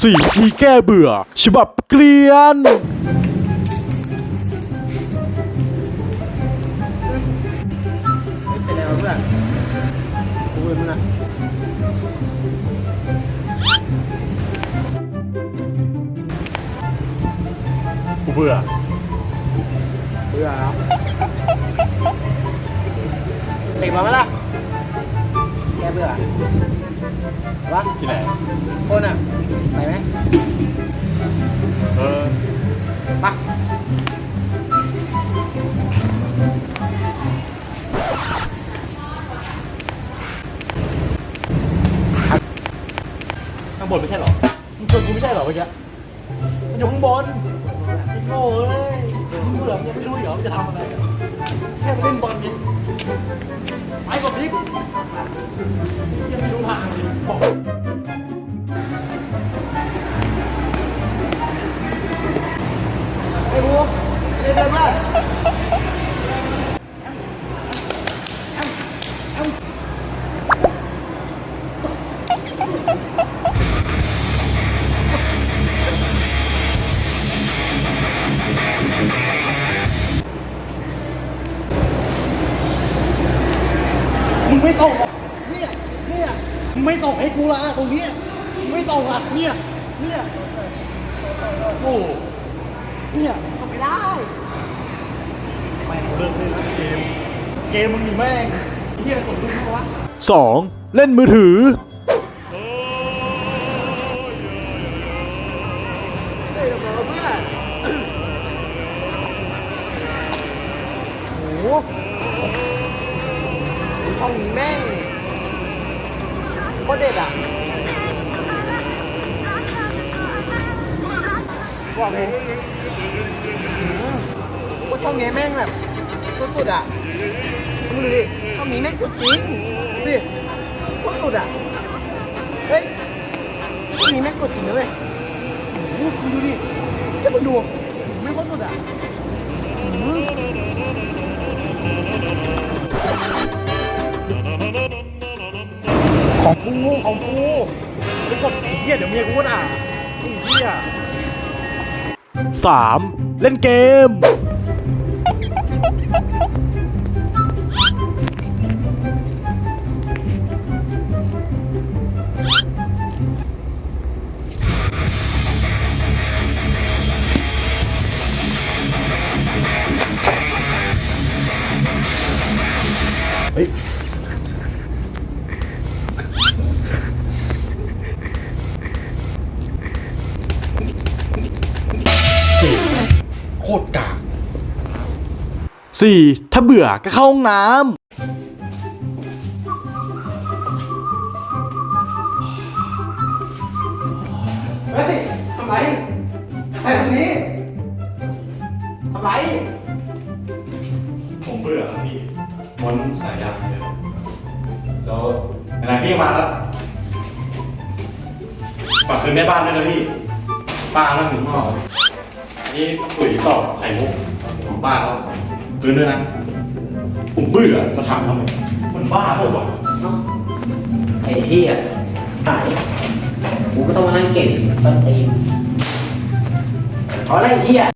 สี่ทีแก้เบื่อ ฉบับเกลียน เป็นไรวะเพื่อนกูเป็นมึงอะกูเบื่อ เบื่อแล้วเตะมาไหมล่ะ เบื่อวะที่ไหนคนอะ ไปไหมเออไปะข้างบนไม่ใช่หรอมึงชวนกูไม่ใช่หรอเมื่อกี้มันอยู่ข้างบนไอ้โง่เอ้ยมึงเบื่อมึงยังไม่รู้เหรอมึงจะทำอะไรอะแค่ไปเล่นบอลไงไปกับพลิก ยังไม่รู้ทางเลยบอกไอ้บูเล่นได้มึงไม่ส่งอะเนี่ยเนี่ยมึง ไม่ส่งให้กูละตรงเนี้ยมึงไม่ส่งอะเนี่ย เนี่ยโอ้เนี่ยทำไม่ได้แม่งเลิกเล่นแล้วเกม เกมมึงอยู่แม่งไอ้เฮียกดดูมั้งวะสองเล่นมือถือเฮ้ยเราเพื่อนโอ้โหช่องนี้แม่ง โคตรเด็ดอะบอกเลยว่าช่องนี้แม่งแบบสุดๆอะมึงดูดิช่องนี้แม่งสุดจริงดูดิโคตรสุดอะ เฮ้ยช่องนี้แม่งสุดจริงนะเว้ยโอ้โหมึงดูดิจะมาดูไม่พ้นสุดอะ ของกูของกูไปกดเหี้ยเดี๋ยวเมียกูก็ด่าไอ้เหี้ยสามเล่นเกม เฮ้ย ตรกากสี่ถ้าเบื่อก็เข้าห้องน้ำ เฮ้ย ทำไรทำไมตรงนี้ ทำไร ผมเบื่อครับพี่ม้วนสายยางเลยแล้วไหนๆพี่มาแล้วฝากคืนแม่บ้านด้วยนะพี่ป้าแล้วหนึ่งหม้อ อันนี้ปุ๋ยต่อไข่มุกของป้าแล้วคืนด้วยนะ ผมเบื่อมาถามทำไมมันบ้าเปล่าวะไอ้เหี้ยไหนกูก็ต้องมานั่งเก่งต้นตีนเอาอะไรไอ้เหี้ย